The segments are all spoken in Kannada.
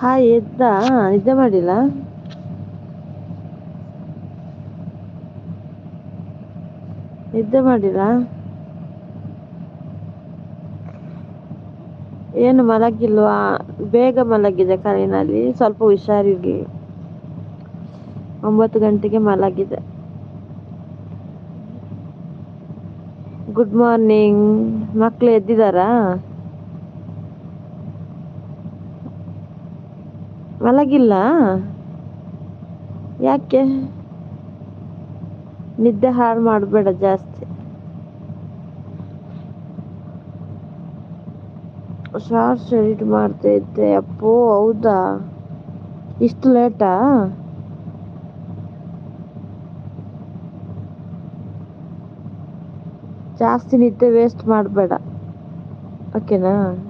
ಹಾಯ್, ಎದ್ದ? ನಿದ್ದೆ ಮಾಡಿಲ್ಲ? ನಿದ್ದೆ ಮಾಡಿಲ್ಲ? ಏನು ಮಲಗಿಲ್ವಾ? ಬೇಗ ಮಲಗಿದೆ ಕಾಲಿನಲ್ಲಿ ಸ್ವಲ್ಪ ಹುಷಾರಿರ್ಲಿ ಒಂಬತ್ತು ಗಂಟೆಗೆ ಮಲಗಿದೆ. ಗುಡ್ ಮಾರ್ನಿಂಗ್ ಮಕ್ಕಳು ಎದ್ದಿದ್ದಾರಾ ಮಲಗಿಲ್ಲ. ಯಾಕೆ? ನಿದ್ದೆ ಹಾಳು ಮಾಡಬೇಡ ಜಾಸ್ತಿ. ಶಾರ್ಟ್ಸ್ ಎಡಿಟ್ ಮಾಡ್ತಾ ಇದ್ದೆ. ಅಪ್ಪೋ, ಹೌದಾ? ಇಷ್ಟು ಲೇಟಾ? ಜಾಸ್ತಿ ನಿದ್ದೆ ವೇಸ್ಟ್ ಮಾಡಬೇಡ. ಓಕೆನಾ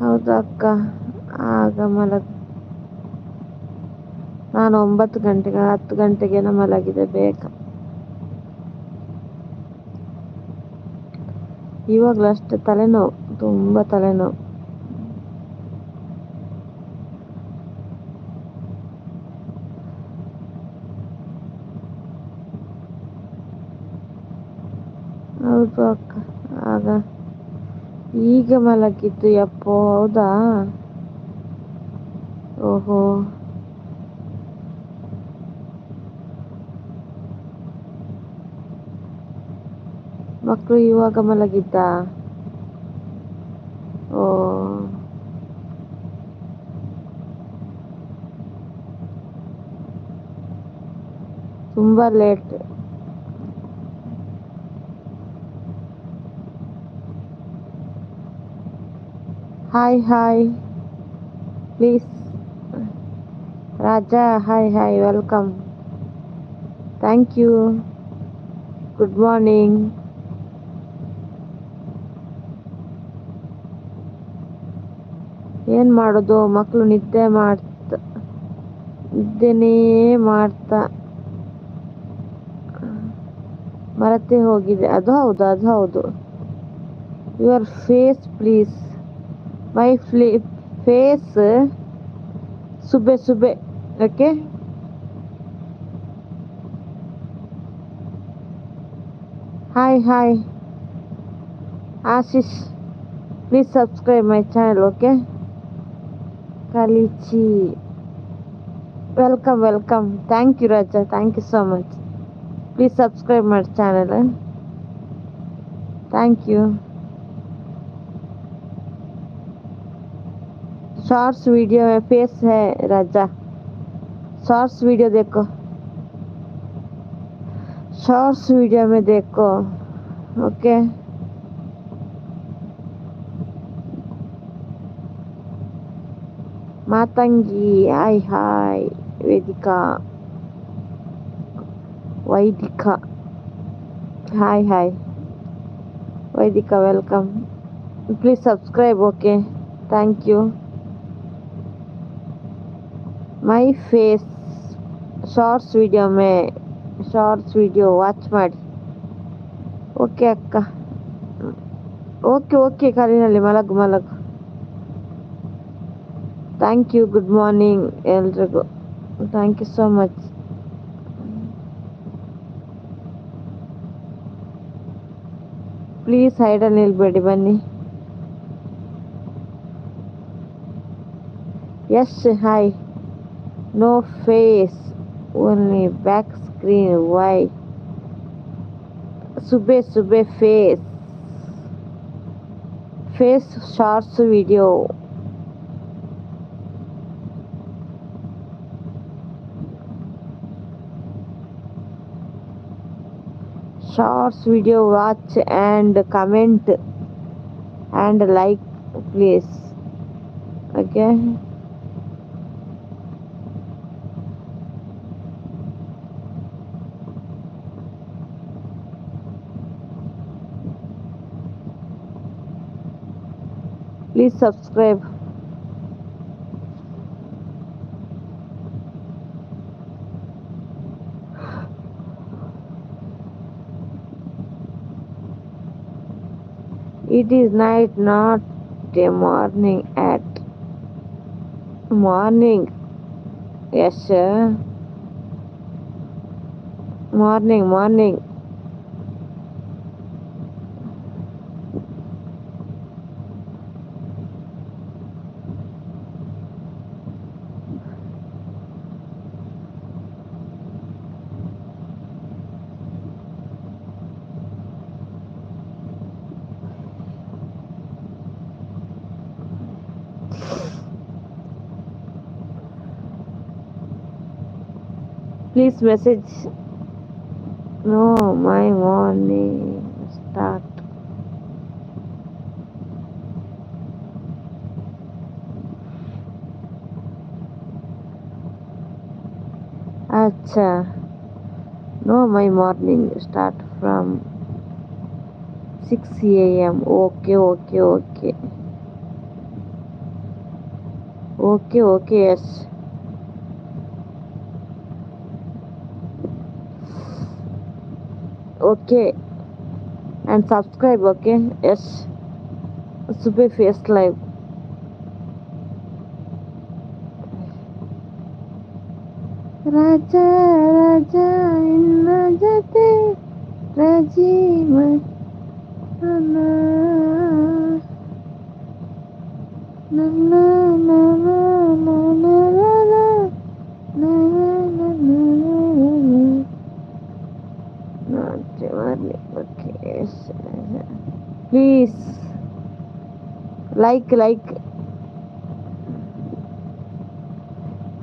ಹೌದಾ ಅಕ್ಕ ಆಗ ಮಲಗ್ ನಾನು ಒಂಬತ್ತು ಗಂಟೆಗೆ, ಹತ್ತು ಗಂಟೆಗೆನ ಮಲಗಿದೆ, ಬೇಗ. ಇವಾಗಲೂ ಅಷ್ಟೇ ತಲೆನೋವು, ತುಂಬ ತಲೆನೋವು. ಹೌದು ಅಕ್ಕ. ಈಗ ಮಲಗಿದ್ದು ಯಪ್ಪೋ ಹೌದಾ? ಓಹೋ. ಮಕ್ಕಳು ಇವಾಗ ಮಲಗಿದ್ದ? ಓ. ತುಂಬಾ late. hi hi please Raja hi hi welcome thank you good morning ಏನು ಮಾಡೋದು ಮಕ್ಕಳು ನಿದ್ದೆ ಮಾಡ್ತಾ ನಿದ್ದೆನೇ ಮಾಡ್ತಾ ಮರತೆ ಹೋಗಿದೆ ಅದು ಹೌದು ಅದು ಹೌದು your face please my face sube sube okay? Hi hi. Ashish please subscribe my channel okay? Kalichi. Welcome welcome. Thank you raja. Thank you so much. Please subscribe my channel eh? thank you. Shorts video में फेस है, राजा। शॉर्ट्स वीडियो देखो। शॉर्ट्स वीडियो में देखो okay Matangi, hi hi, Vedika, Vaidika, hi hi, Vaidika welcome please subscribe okay thank you my face shorts video May shorts video watch ಮಾಡಿ ಓಕೆ ಅಕ್ಕ okay okay ಕರಿನಲ್ಲಿ ಮಲಗು ಮಲಗು thank you good morning ಎಲ್ರಿಗೂ thank you so much please ಸೈಡಲ್ಲಿ ನಿಲ್ಬೇಡಿ ಬನ್ನಿ yes hi No face, only back screen. Why? Super super face. Face shorts video. Shorts video watch and comment and like please. Okay. Please subscribe It is night, not a morning at morning. Yes, sir. Morning, morning. Please message. No, my morning start. Acha. No, my morning start from 6 a.m. Okay, okay, okay. Okay okay yes okay and subscribe okay yes சுபே face live Raja Raja என்ன ஜாதே ரஜீம அண்ணா நன்னா like like.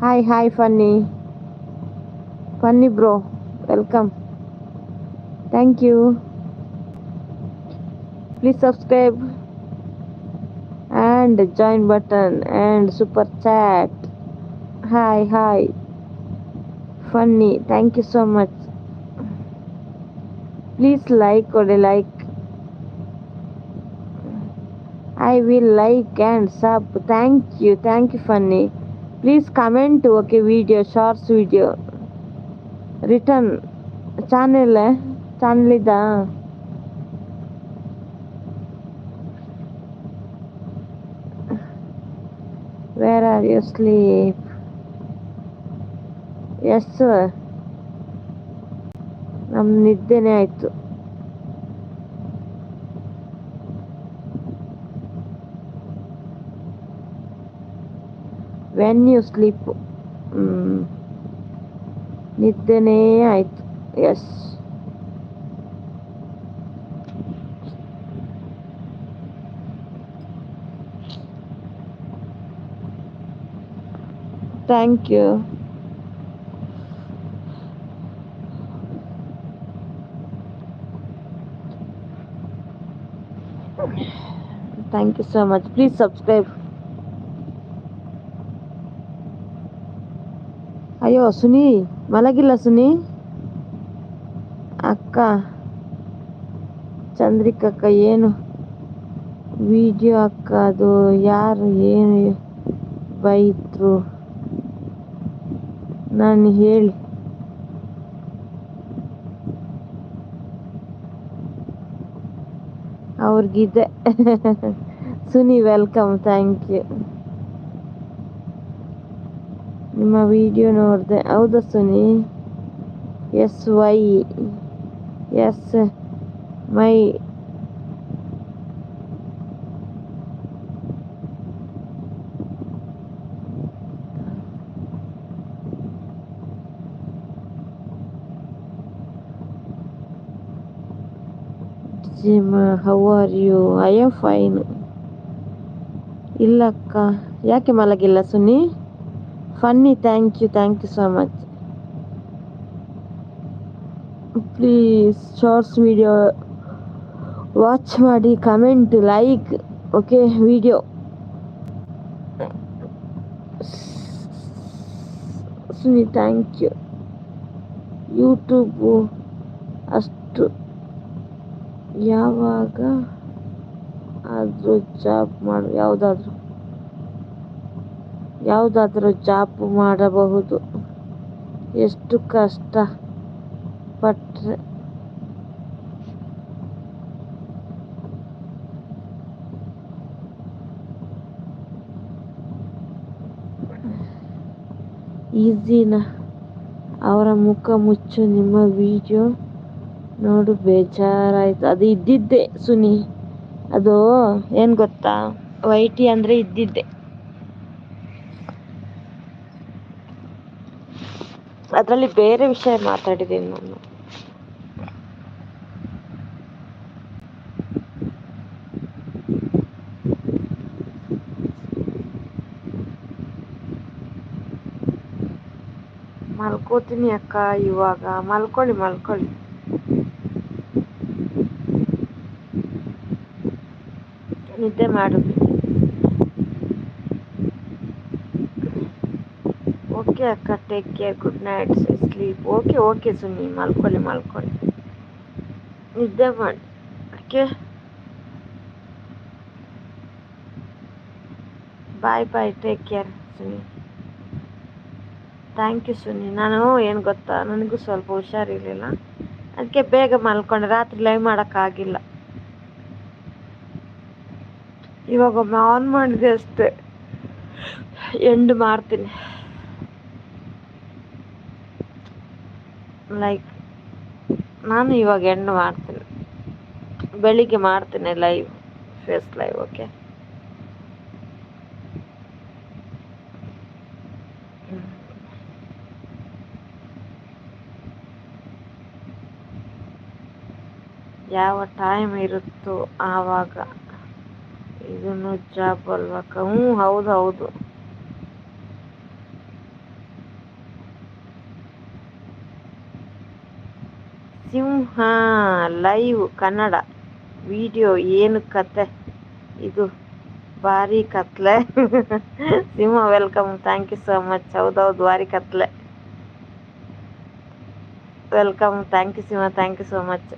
Hi hi funny. Funny bro. Welcome. Thank you. Please subscribe and join button and super chat. Hi hi. Funny. Thank you so much. Please like or like. I will like and sub. Thank you. Thank you, Funny. Please comment okay video, shorts video. Return. Channel channel ಇದಾ where are you sleep yes ನಮ್ಮ ನಿದ್ದೆನೇ ಆಯ್ತು ವೆನ್ ಯು ಸ್ಲೀಪ್ ನಿದ್ದೆನೇ ಆಯ್ತು yes thank you thank you so much please subscribe ಅಯ್ಯೋ, ಸುನಿ, ಮಲಗಿಲ್ಲ ಸುನಿ. ಅಕ್ಕ ಚಂದ್ರಿಕಕ್ಕ ಏನು? ವಿಡಿಯೋ ಅಕ್ಕ, ಅದು ಯಾರು ಏನು ಬೈತ್ರು ನಾನು ಹೇಳಿ. ಅವ್ರಿಗಿದೆ. ಸುನಿ ವೆಲ್ಕಮ್ ಥ್ಯಾಂಕ್ ಯು ನಿಮ್ಮ ವಿಡಿಯೋ ನೋಡಿದೆ ಹೌದಾ Suni yes why yes my gym how are you I am fine ಇಲ್ಲಕ್ಕ ಯಾಕೆ ಮಲಗಿಲ್ಲ Suni funny thank you thank you so much please shorts video watch ಮಾಡಿ comment like okay video Suni thank you YouTube ಅಷ್ಟು ಯಾವಾಗ ಆದರೂ ಜಾಬ್ ಮಾಡು ಯಾವುದಾದ್ರೂ ಯಾವುದಾದ್ರು ಜಾಬ್ ಮಾಡಬಹುದು. ಎಷ್ಟು ಕಷ್ಟ ಪಟ್ರೆ. ಈಝಿನಾ ಅವರ ಮುಖ ಮುಚ್ಚು, ನಿಮ್ಮ ವಿಡಿಯೋ ನೋಡು, ಬೇಜಾರಾಯ್ತು. ಅದು ಇದ್ದಿದ್ದೆ ಸುನಿ. ಅದು ಏನು ಗೊತ್ತಾ? ವೈಟಿ ಅಂದರೆ ಇದ್ದಿದ್ದೆ. ಅದರಲ್ಲಿ ಬೇರೆ ವಿಷಯ ಮಾತಾಡಿದ್ದೀನಿ ನಾನು. ಮಲ್ಕೋತೀನಿ ಅಕ್ಕ ಇವಾಗ. ಮಲ್ಕೊಳ್ಳಿ ಮಲ್ಕೊಳ್ಳಿ. ನಿದ್ದೆ ಮಾಡು. ಅಕ್ಕ take care good night sleep okay okay Suni ಮಲ್ಕೊಳ್ಳಿ ಮಲ್ಕೊಳ್ಳಿ. ನಿದ್ದೆ ಮಾಡಿ. Okay bye bye take care Suni thank you Suni ನಾನು ಏನು ಗೊತ್ತಾ? ನನಗೂ ಸ್ವಲ್ಪ ಹುಷಾರಿರಲಿಲ್ಲ. ಅದಕ್ಕೆ ಬೇಗ ಮಲ್ಕೊಂಡೆ. ರಾತ್ರಿ ಲೈವ್ ಮಾಡೋಕ್ಕಾಗಿಲ್ಲ. ಇವಾಗ ಒಮ್ಮೆ ಆನ್ ಮಾಡಿದೆ ಅಷ್ಟೇ. ಎಂಡ್ ಮಾಡ್ತೀನಿ. ಲೈಕ್ ನಾನು ಇವಾಗ ಹೆಣ್ಣು ಮಾಡ್ತೀನಿ. ಬೆಳಿಗ್ಗೆ ಮಾಡ್ತೀನಿ ಲೈವ್ ಫೇಸ್ ಲೈವ್ ಓಕೆ ಯಾವ ಟೈಮ್ ಇರುತ್ತೋ ಆವಾಗ ಇದನ್ನು ಜಾಬ್ ಅಲ್ವಕ್ಕ ಹ್ಞೂ ಹೌದು ಹೌದು. ಸಿಂಹ ಲೈವ್ ಕನ್ನಡ ವಿಡಿಯೋ ಏನು ಕತೆ? ಇದು ಭಾರಿ ಕತ್ಲೆ. Simha, welcome. Thank you so much. ಹೌದೌದು, ಭಾರಿ ಕತ್ಲೆ. Welcome. Thank you Simha, thank you so much.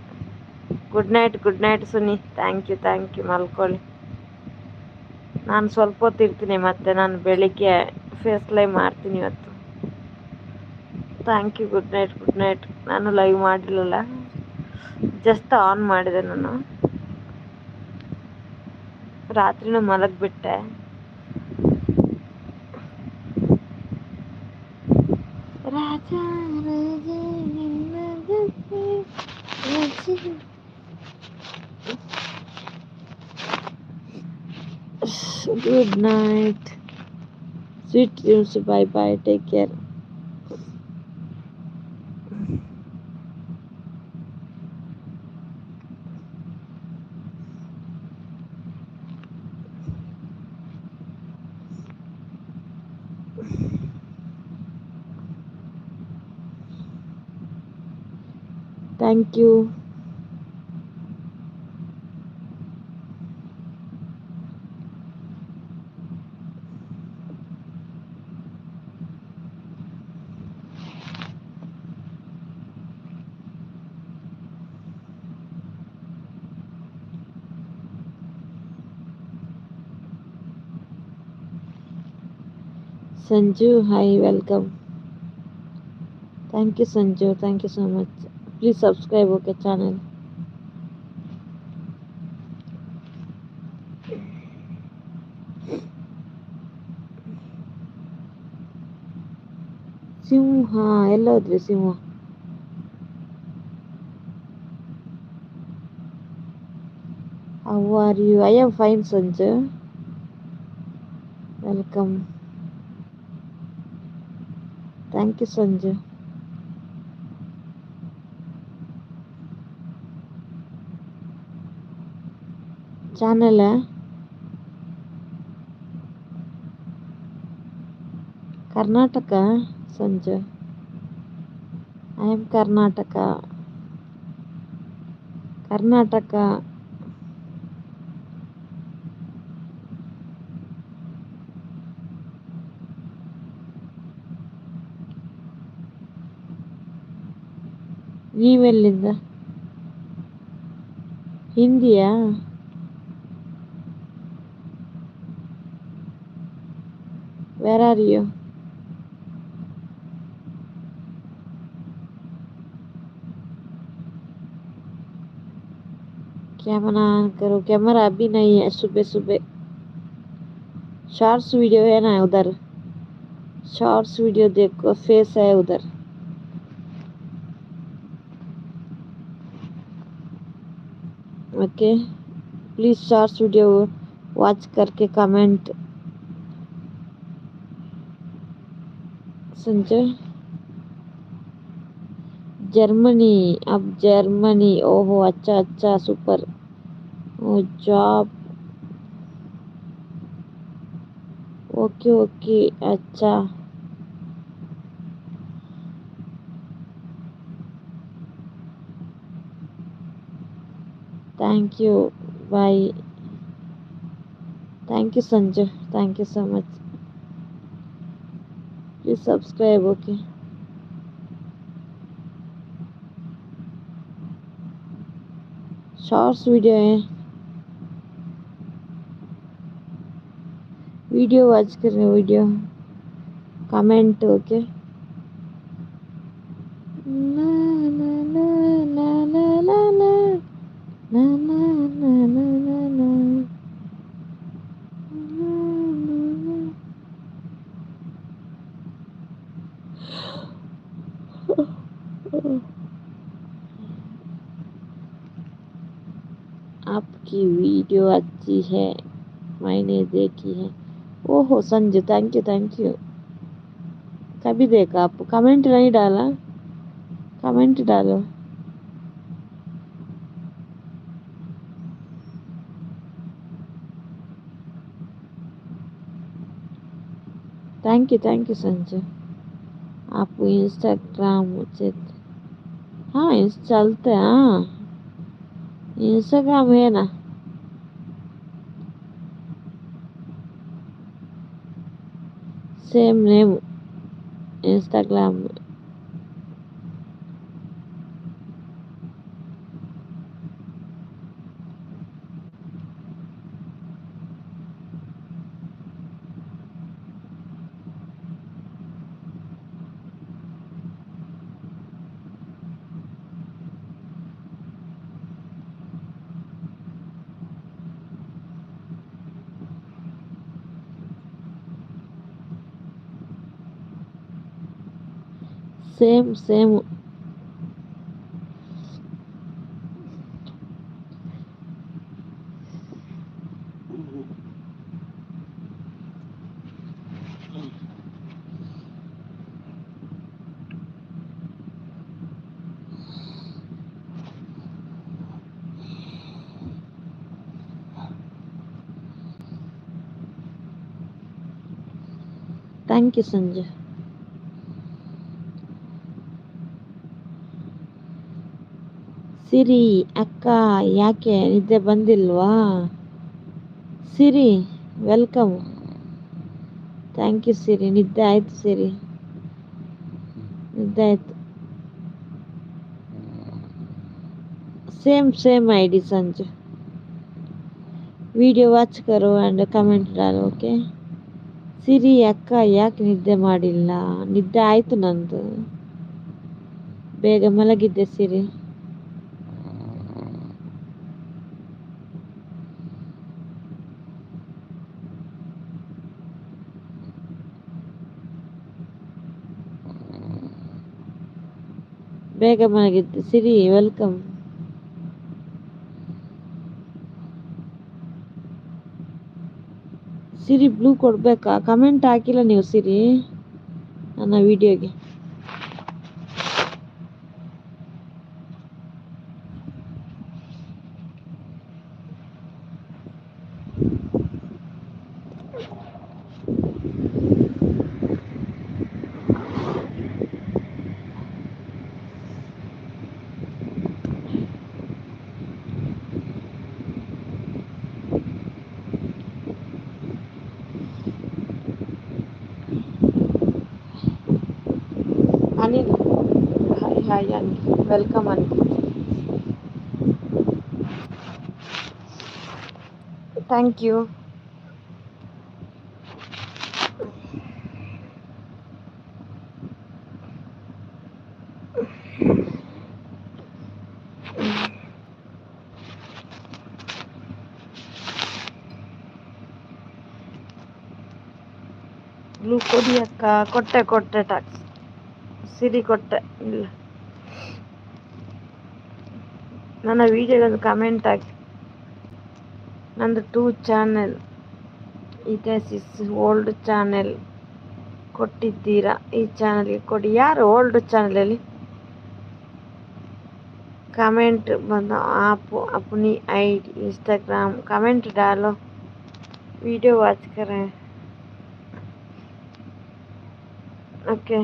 Good night good night Suni. Thank you thank you. ಮಲ್ಕೊಳ್ಳಿ. ನಾನು ಸ್ವಲ್ಪ ಹೊತ್ತು ಇರ್ತೀನಿ ಮತ್ತೆ. ನಾನು ಬೆಳಿಗ್ಗೆ ಫೇಸ್ ಲೈವ್ ಮಾಡ್ತೀನಿ ಇವತ್ತು. Thank you good night good night ನಾನು ಲೈವ್ ಮಾಡಿರಲಿಲ್ಲ ಜಸ್ಟ್ ಆನ್ ಮಾಡಿದೆ ನಾನು ರಾತ್ರಿನೂ ಮಲಗಿಬಿಟ್ಟೆ ರಾಜ ರಾಜ ನಿನ್ನ ಜೊತೆ ರಾಜ Good night. Sweet dreams. Thank you. Sanju, hi, welcome. Thank you, Sanju. Thank you so much. Please subscribe, okay, channel. ಸಿಂಹ ಎಲ್ಲ ಹೋದ್ರಿ ಸಿಂಹ How are you? I am fine, Sanju. Welcome. Thank you, Sanju. channel Karnataka Sanju I am Karnataka Karnataka ನೀವೆಲ್ಲಿಂದ ಹಿಂದಿಯಾ रही है? कैमरा ऑन करो? कैमरा अभी नहीं है, सुबह सुबह। शॉर्ट्स वीडियो है ना उधर? शॉर्ट्स वीडियो देखो, फेस है उधर। Okay please shorts video watch करके कमेंट संजय जर्मनी, अब जर्मनी, ओहो अच्छा अच्छा सुपर। जॉब। ओके ओके अच्छा। Thank you bye thank you Sanjay. Thank you so much please subscribe okay shorts video है। वीडियो वॉच कर रहे वीडियो कमेंट ओके ना अच्छी है मैंने देखी है। ओहो Sanjay thank you thank you कभी देखा आप? कमेंट नहीं डाला। कमेंट डालो। Thank you thank you Sanjay आप इंस्टाग्राम से हाँ चलते हाँ इंस्टाग्राम है ना। సేమ్ లేవు Instagram same same thank you Sanjay Siri, ಅಕ್ಕ, ಯಾಕೆ ನಿದ್ದೆ ಬಂದಿಲ್ವಾ? Siri, welcome. Thank you Siri, ನಿದ್ದೆ ಆಯ್ತು ಸಿರಿ. ನಿದ್ದೆ ಆಯ್ತು. Same same I D Sanju. Video watch ಕರು ಆ್ಯಂಡ್ ಕಮೆಂಟ್ ಡಾಲ್ ಓಕೆ? ಸಿರಿ, ಅಕ್ಕ, ಯಾಕೆ ನಿದ್ದೆ ಮಾಡಿಲ್ಲ? ನಿದ್ದೆ ಆಯಿತು ನಂದು. ಬೇಗ ಮಲಗಿದ್ದೆ ಸಿರಿ. ಬೇಗ ಮಲಗಿದ್ದೆ ಸಿರಿ ವೆಲ್ಕಮ್ ಸಿರಿ ಬ್ಲೂ ಕೊಡ್ಬೇಕಾ? ಕಮೆಂಟ್ ಹಾಕಿಲ್ಲ ನೀವು ಸಿರಿ. ನನ್ನ ವಿಡಿಯೋಗೆ Anil hi hi Anil welcome Anil thank you blue ಕೊಡಿ ಅಕ್ಕ ಕೊಟ್ಟೆ ಕೊಟ್ಟೆ ಟ್ಯಾಕ್ಸ್ ಸಿರಿ ಕೊಟ್ಟೆ ಇಲ್ಲ ನನ್ನ ವಿಡಿಯೋಗೊಂದು ಕಮೆಂಟ್ ಹಾಕಿ. ನಂದು ಟೂ ಚಾನೆಲ್ ಇದೆ ಸಿಸ್ ಓಲ್ಡ್ ಚಾನೆಲ್ ಕೊಟ್ಟಿದ್ದೀರಾ ಈ ಚಾನಲ್ಗೆ ಕೊಡಿ ಯಾರು ಓಲ್ಡ್ ಚಾನಲಲ್ಲಿ कमेंट बताओ आप अपनी आईडी इंस्टाग्राम कमेंट डालो वीडियो वॉच करें okay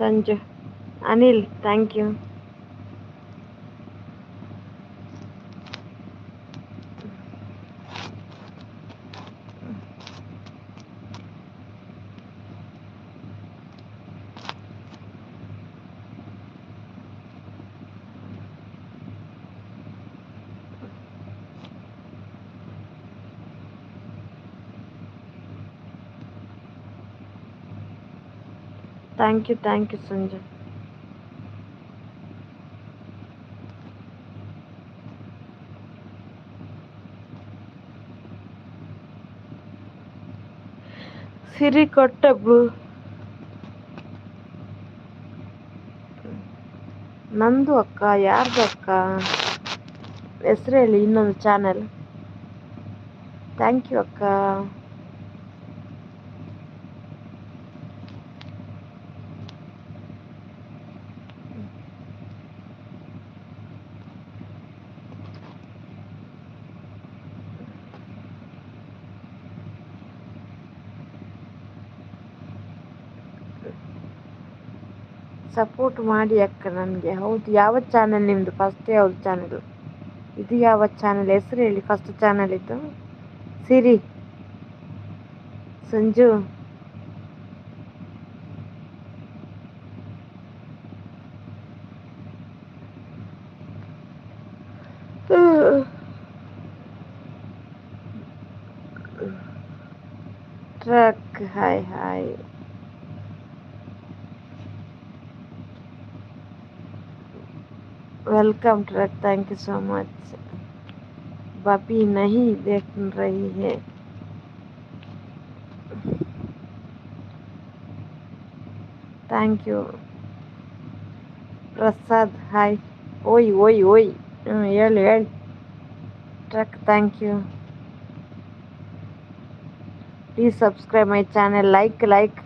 Sanju Anil thank you thank you thank you Sanjay Siri ಕೊಟ್ಟ ಬ್ಲೂ ನಂದು ಅಕ್ಕ ಯಾರ್ದು ಅಕ್ಕ ಹೆಸರು ಹೇಳಿ ಇನ್ನೊಂದು ಚಾನೆಲ್ ಥ್ಯಾಂಕ್ ಯು ಅಕ್ಕ ಸಪೋರ್ಟ್ ಮಾಡಿ ಅಕ್ಕ ನನಗೆ. ಹೌದು, ಯಾವ ಚಾನಲ್ ನಿಮ್ಮದು ಫಸ್ಟ್ ಯಾವುದು ಚಾನಲ್ ಇದು ಯಾವ ಚಾನಲ್ ಹೆಸರು ಹೇಳಿ ಫಸ್ಟ್ ಚಾನಲ್ ಇದು. Siri. Sanju. Truck hi hi welcome truck thank you so much Bappi नहीं देख रही है थैंक यू प्रसाद हाय ओई ओई ओई ಹೇಳು ಹೇಳಿ truck thank you please subscribe my channel like like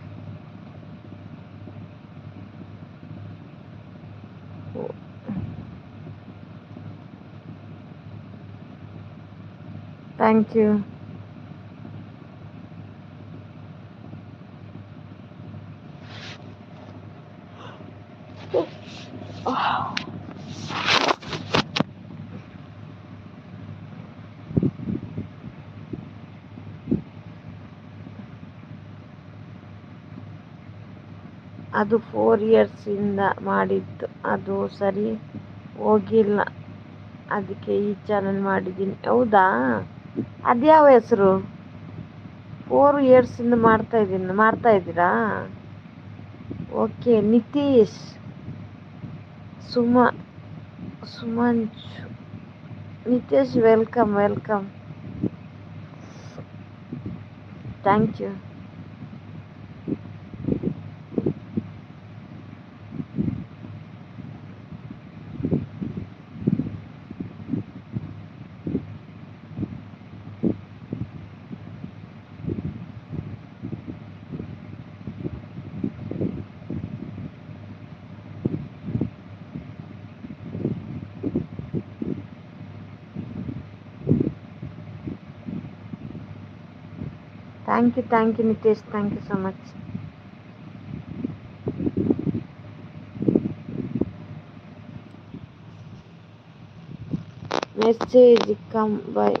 Thank you. ಅದು ಫೋರ್ ಇಯರ್ಸಿಂದ ಮಾಡಿದ್ದು. ಅದು ಸರಿ ಹೋಗಿಲ್ಲ. ಅದಕ್ಕೆ ಈ ಚಾನಲ್ ಮಾಡಿದ್ದೀನಿ. ಹೌದಾ? ಅದ್ಯಾವ ಹೆಸರು? ಫೋರ್ ಇಯರ್ಸಿಂದ ಮಾಡ್ತಾ ಇದ್ದೀನಿ. ಮಾಡ್ತಾ ಇದ್ದೀರಾ? Okay Nitish. Suma ಸುಮಂಜು Nitish welcome welcome thank you thank you thank you Nitesh thank you so much message come bye